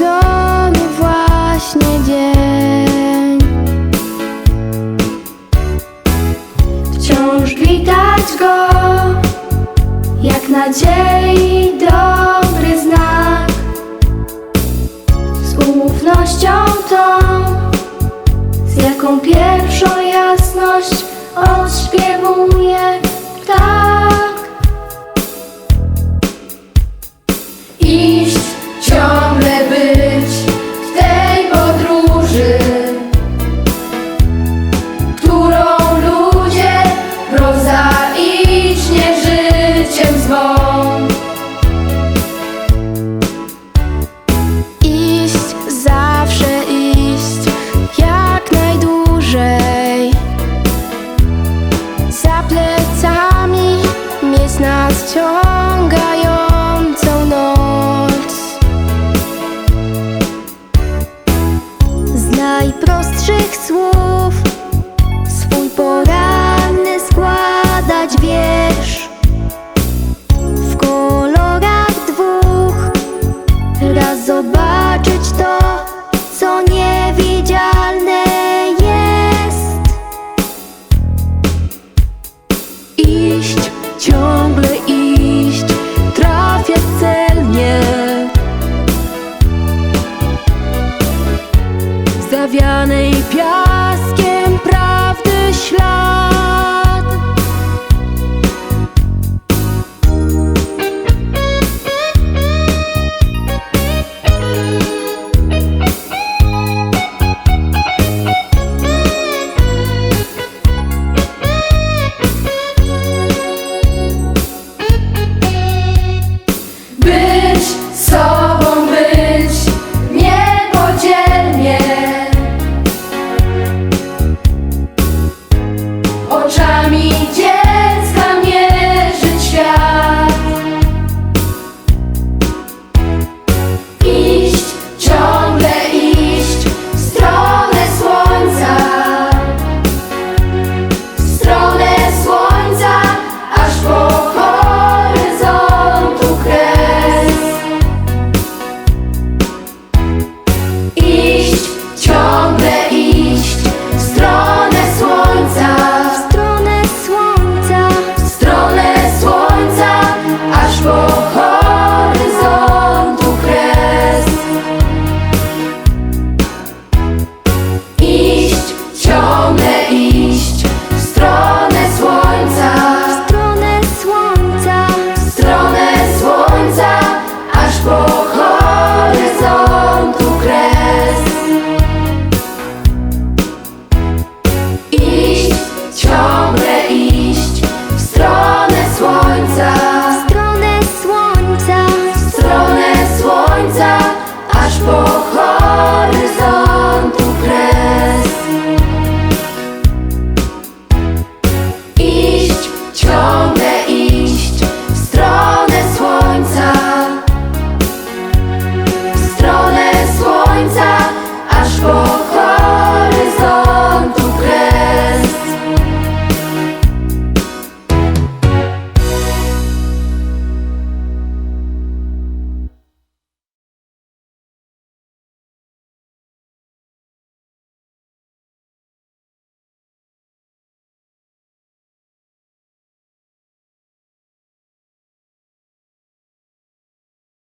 Przebudzony właśnie dzień. Wciąż widać go Jak nadziei dobry znak. Z ufnością tą Z jaką pierwszą jasność odśpiewuje 정가요